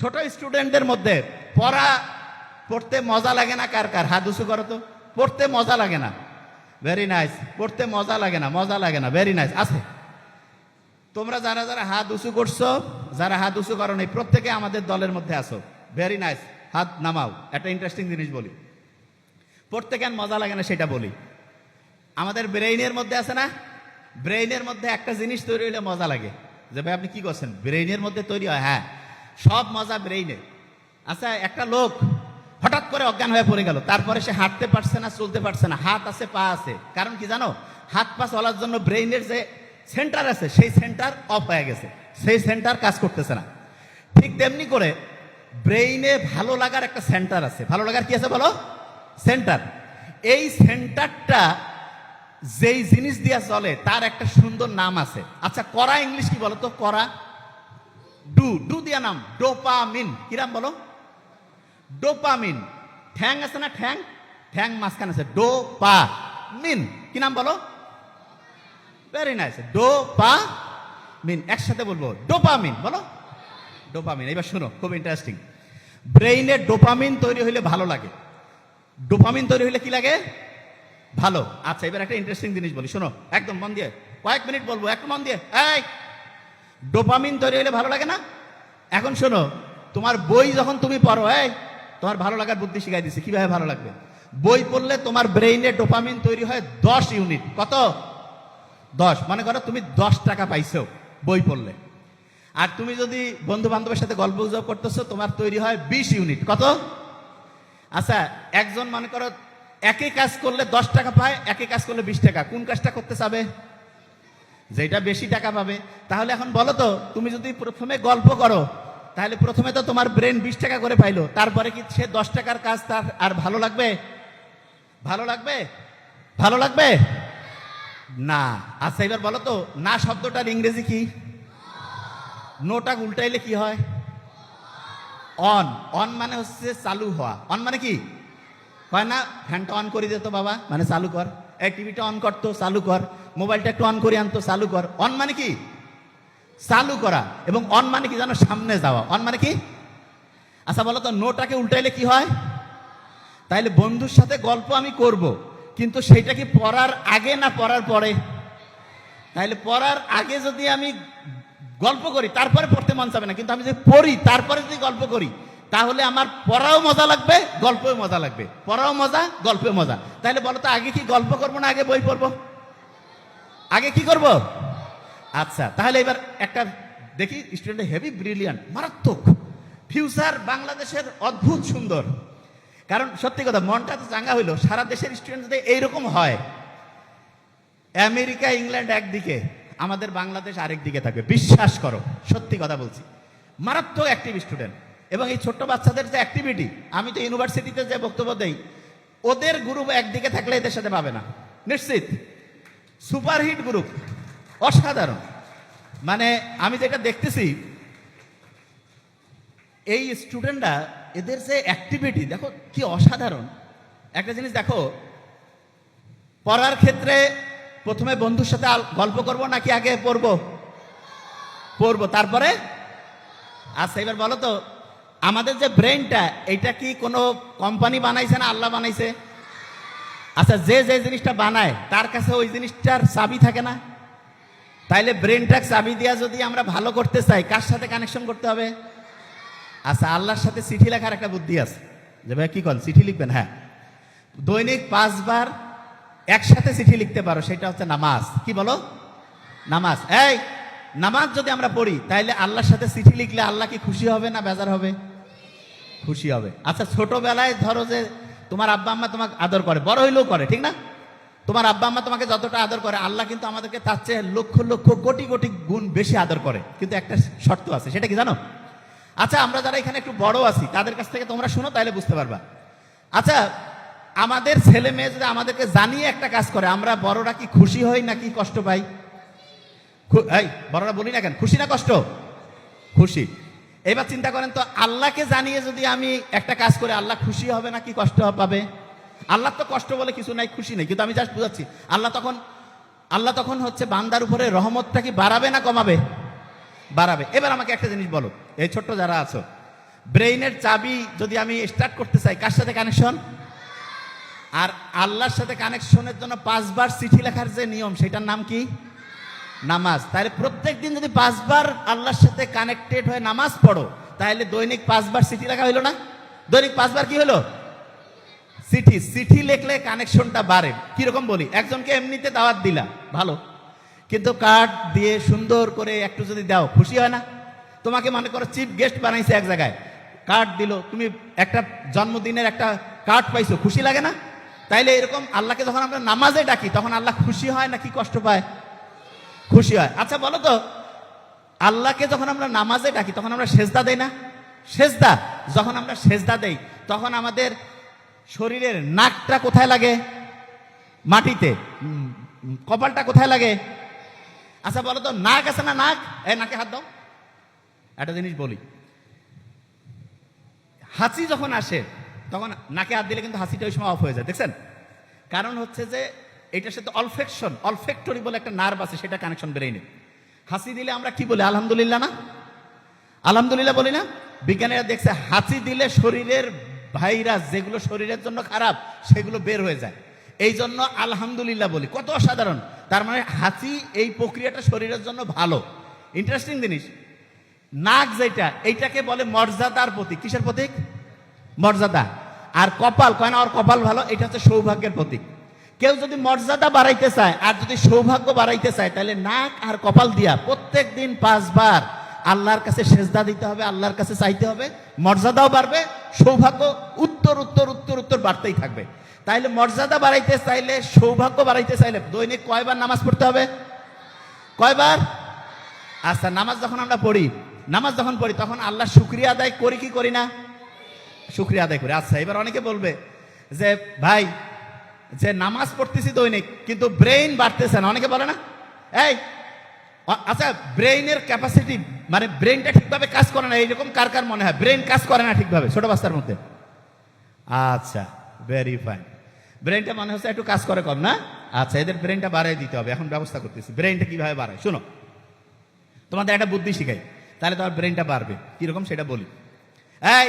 ছোট স্টুডেন্টদের মধ্যে পড়া, পড়তে মজা লাগে না কার কার? হাত উঁচু করো তো। পড়তে মজা লাগে না। ভেরি নাইস পড়তে মজা লাগে না, মজা লাগে না। ভেরি নাইস আছে। তোমরা যারা যারা হাত উঁচু করছ, যারা হাত উঁচু করো নেই, প্রত্যেকে আমাদের দলের মধ্যে আসো। ভেরি নাইস হাত নামাও। একটা ইন্টারেস্টিং জিনিস বলি। পড়তে কেন মজা লাগে না সেটা বলি। আমাদের ব্রেইনের মধ্যে আছে না? ব্রেইনের মধ্যে একটা জিনিস তৈরি হলে মজা লাগে। যে ভাই আপনি কি করছেন? ব্রেইনের মধ্যে তৈরি হয়? হ্যাঁ। সব মজা ব্রেইনে আচ্ছা একটা লোক হঠাৎ করে অজ্ঞান হয়ে পড়ে গেল। তারপরে সে হাঁটতে পারছে না, চলতে পারছে না। হাত আছে, পা আছে। কারণ কি জানো? হাত, পা চলার জন্য ব্রেইনের যে সেন্টার আছে, সেই সেন্টার অফ হয়ে গেছে। সেই সেন্টার কাজ করতেছে না। ঠিক তেমনি করে ব্রেইনে ভালো লাগার একটা সেন্টার আছে। ভালো লাগার কি আছে বলো? সেন্টার। এই সেন্টারটা যেই জিনিস দিয়া চলে, তার একটা সুন্দর নাম আছে। আচ্ছা করা ইংলিশ কি বলো তো করা ডু ডু দিয়া নাম, ডোপামিন। কিরাম বলো? ডোপামিন। ঠ্যাং আছে না ঠ্যাং? ঠ্যাং মাঝখানে আছে ডোপা মিন কি নাম বলো? ভেরি নাইস ডোপা মিন একসাথে বলব, ডোপামিন, বলো? ডোপামিন এবার শোনো, খুব ইন্টারেস্টিং ব্রেইনে ডোপামিন তৈরি হইলে ভালো লাগে। ডোপামিন তৈরি হইলে কি লাগে? ভালো। আচ্ছা এবার একটা ইন্টারেস্টিং জিনিস বলি, শোনো, একদম মন দিয়ে। কয়েক মিনিট বলব, একটু মন দিয়ে। এই ডোপামিন তৈরি হলে ভালো লাগে না? এখন শোনো, তোমার বই যখন তুমি পড়ো, এই, তোমার ভালো লাগার বুদ্ধি শিখাই দিছে, কীভাবে ভালো লাগবে? বই পড়লে তোমার ব্রেইনে ডোপামিন তৈরি হয় দশ ইউনিট। কত? দশ। মনে করো তুমি দশ টাকা পাইছো বই পড়লে। আর তুমি যদি বন্ধু বান্ধবের সাথে গল্প গুজব করতেছো, তোমার তৈরি হয় বিশ ইউনিট। কত? আচ্ছা একজন মনে করো একই কাজ করলে দশ টাকা পায়, একই কাজ করলে বিশ টাকা। কোন কাজটা করতে চাবে? যেটা বেশি টাকা পাবে, তাহলে এখন বলো তো, তুমি যদি প্রথমে গল্প করো, তাহলে প্রথমে তো তোমার ব্রেন বিশ টাকা করে পাইলো, তারপরে কি সে দশ টাকার কাজ তার আর ভালো লাগবে? ভালো লাগবে? ভালো লাগবে? না। আচ্ছা এবার বলো তো, না শব্দটার ইংরেজি কি? নোটা উল্টাইলে কি হয়? অন। অন মানে হচ্ছে চালু হওয়া। অন মানে কি? হয় না? ফ্যানটা অন করে দিত বাবা মানে চালু কর। এই টিভিটা অন করতো চালু কর। মোবাইলটা একটু অন করে আনতো চালু কর। অন মানে কি? চালু করা। এবং অন মানে কি? জানো সামনে যাওয়া। অন মানে কি? আচ্ছা বলো তো, নোটাকে উল্টাইলে কি হয়? তাইলে বন্ধুর সাথে গল্প আমি করব, কিন্তু সেটা কি পড়ার আগে না পড়ার পরে? তাইলে পড়ার আগে যদি আমি গল্প করি, তারপরে পড়তে মন চাবে না। কিন্তু আমি যদি পড়ি, তারপরে যদি গল্প করি, তাহলে আমার পড়াও মজা লাগবে, গল্পেও মজা লাগবে। পড়াও মজা গল্পে মজা। তাহলে বলো তো, আগে কি গল্প করব না আগে বই পড়ব? আগে কি করব? আচ্ছা তাহলে এবার একটা দেখি স্টুডেন্ট হেভি ব্রিলিয়ান্ট মারাত্মক। ফিউচার বাংলাদেশের অদ্ভুত সুন্দর। কারণ সত্যি কথা, মনটা তো চাঙ্গা হইল। সারা দেশের স্টুডেন্ট যদি এইরকম হয়, আমেরিকা, ইংল্যান্ড একদিকে, আমাদের বাংলাদেশ আরেক দিকে থাকবে। বিশ্বাস করো, সত্যি কথা বলছি। মারাত্মক অ্যাক্টিভ স্টুডেন্ট এবং এই ছোট্ট বাচ্চাদের যে অ্যাক্টিভিটি আমি তো ইউনিভার্সিটিতে যে বক্তব্য দেই, ওদের গ্রুপ একদিকে থাকলে এদের সাথে পাবে না। নিশ্চিত? সুপারহিট গ্রুপ, অসাধারণ। মানে আমি যেটা দেখতেছি, এই স্টুডেন্টরা এদের যে অ্যাক্টিভিটি দেখো কি অসাধারণ। একটা জিনিস দেখো, পড়ার ক্ষেত্রে প্রথমে বন্ধুর সাথে গল্প করব নাকি আগে পড়ব? পড়ব, তারপরে? আচ্ছা এবার বলো তো, আমাদের যে ব্রেনটা এটা কি কোনো কোম্পানি বানাইছে না আল্লাহ বানাইছে? আচ্ছা যে যে জিনিসটা বানায়, তার কাছে ওই জিনিসটার চাবি থাকে না? তাইলে ব্রেনটা চাবি দিয়া যদি আমরা ভালো করতে চাই, কার সাথে কানেকশন করতে হবে? আচ্ছা আল্লাহর সাথে চিঠি লেখার একটা বুদ্ধি আছে। যে ভাই, কি কন? চিঠি লিখবেন? হ্যাঁ। দৈনিক পাঁচবার একসাথে চিঠি লিখতে পারো, সেটা হচ্ছে নামাজ। কি বলো? নামাজ। এই, নামাজ যদি আমরা পড়ি, তাইলে আল্লাহর সাথে চিঠি লিখলে আল্লাহ কি খুশি হবে না বেজার হবে? খুশি হবে। আচ্ছা ছোটবেলায় ধরো যে তোমার আব্বা আম্মা তোমাকে আদর করে, বড় হইলেও করে, ঠিক না? তোমার আব্বা আম্মা তোমাকে যতটা আদর করে, আল্লাহ কিন্তু আমাদেরকে তার চেয়ে লক্ষ লক্ষ কোটি কোটি গুণ বেশি আদর করে। কিন্তু একটা শর্ত আছে, সেটা কি জানো? আচ্ছা আমরা যারা এখানে একটু বড় আছি, তাদের কাছ থেকে তোমরা শুনো, তাহলে বুঝতে পারবা। আচ্ছা আমাদের ছেলে মেয়ে যদি আমাদেরকে জানিয়ে একটা কাজ করে, আমরা বড়রা কি খুশি হই নাকি কষ্ট পাই? বড়রা বলি না কেন, খুশি না কষ্ট? খুশি। এবার চিন্তা করেন তো, আল্লাহকে জানিয়ে যদি আমি একটা কাজ করে, আল্লাহ খুশি হবে না কি কষ্ট পাবে? আল্লাহ তো কষ্ট বলে কিছু নাই, খুশি নেই। কিন্তু আমি জাস্ট বুঝাচ্ছি, আল্লাহ তখন আল্লাহ তখন হচ্ছে বান্দার উপরে রহমতটা কি বাড়াবে না কমাবে? বাড়াবে। এবার আমাকে একটা জিনিস বলো, এই ছোট্ট যারা আছো, ব্রেইনের চাবি যদি আমি স্টার্ট করতে চাই, কার সাথে কানেকশন আর আল্লাহর সাথে কানেকশনের জন্য পাঁচবার চিঠি লেখার যে নিয়ম, সেটার নাম কি? নামাজ। তাহলে প্রত্যেক দিন যদি পাঁচবার আল্লাহর সাথে কানেক্টেড হয়ে নামাজ পড়ো, তাহলে দৈনিক পাঁচবার সিটি লেখা হইল না? দৈনিক পাঁচবার কি হলো চিঠি। চিঠি লিখলে কানেকশনটা বাড়ে। কীরকম বলি? একজনকে এমনিতে দাওয়াত দিলা, ভালো। কিন্তু কার্ড দিয়ে সুন্দর করে একটু যদি দাও, খুশি হয় না? তোমাকে মনে করো চিফ গেস্ট বানাইছে এক জায়গায়। কার্ড দিল, তুমি একটা জন্মদিনের একটা কার্ড পাইছো, খুশি লাগে না? তাইলে এরকম আল্লাহকে যখন আমরা নামাজে ডাকি, তখন আল্লাহ খুশি হয় না কি কষ্ট পায়? খুশি হয়। আচ্ছা বলো তো, আল্লাহকে যখন আমরা নামাজে ডাকি, তখন আমরা সেজদা দেই না? সেজদা, যখন আমরা সেজদা দেই, তখন আমাদের শরীরের নাকটা কোথায় লাগে? মাটিতে। কপালটা কোথায় লাগে? আচ্ছা বলো তো, নাক আছে না নাক? এ, নাকে হাত দাও। একটা জিনিস বলি। হাসি যখন আসে, তখন নাকে হাত দিলে কিন্তু হাসিটা ওই সময় অফ হয়ে যায়, দেখছেন? কারণ হচ্ছে যে এটার সাথে অলফেকশন অলফেক্টরি বলে একটা নার্ভ আছে, সেটা কানেকশন ব্রেইনে হাসি দিলে আমরা কি বলি? আলহামদুলিল্লাহ না? আলহামদুলিল্লাহ বলি না? বিজ্ঞানীরা দেখছে, হাসি দিলে শরীরের ভাইরাস যেগুলো শরীরের জন্য খারাপ, সেগুলো বের হয়ে যায়। এই জন্য আলহামদুলিল্লাহ বলি। কত অসাধারণ। তার মানে হাসি এই প্রক্রিয়াটা শরীরের জন্য ভালো। ইন্টারেস্টিং জিনিস। নাক যেটা, এইটাকে বলে মর্যাদার প্রতীক। কিসের প্রতীক? মর্যাদা। আর কপাল, কয় না, ওর কপাল ভালো? এটা হচ্ছে সৌভাগ্যের প্রতীক। কেউ যদি মর্যাদা বাড়াইতে চায় আর যদি সৌভাগ্য বাড়াইতে চায়, তাহলে নাক আর কপাল দিয়া প্রত্যেক দিন পাঁচবার আল্লাহর কাছে সেজদা দিতে হবে, আল্লাহর কাছে চাইতে হবে, মর্যাদাও বাড়বে, সৌভাগ্য উত্তর উত্তর উত্তর উত্তর বাড়তেই থাকবে। তাইলে মর্যাদা বাড়াইতে চাইলে, সৌভাগ্য বাড়াইতে চাইলে দৈনিক কয়বার নামাজ পড়তে হবে? কয়বার? আচ্ছা নামাজ যখন আমরা পড়ি, নামাজ যখন পড়ি, তখন আল্লাহ শুক্রিয়া আদায় করি কি করি না? শুক্রিয়া আদায় করি। আচ্ছা এবার অনেকে বলবে যে, ভাই যে নামাজ পড়তেছি দৈনিক, কিন্তু ব্রেইন বাড়তেছে না। অনেকে বলে না? এই আচ্ছা ব্রেইনের ক্যাপাসিটি মানে ব্রেইনটা ঠিকভাবে কাজ করে না, এইরকম কার কার মনে হয়? ব্রেইন কাজ করে না ঠিকভাবে, ছোট বাচ্চার মধ্যে। আচ্ছা ভেরি ফাইন ব্রেইনটা মনে হচ্ছে একটু কাজ করে কম, না? আচ্ছা এদের ব্রেইনটা বাড়াই দিতে হবে, এখন ব্যবস্থা করতেছি। ব্রেইনটা কীভাবে বাড়ায়? শোনো, তোমাদের একটা বুদ্ধি শিখাই, তাহলে তোমার ব্রেইনটা বাড়বে। কীরকম সেটা বলি। এই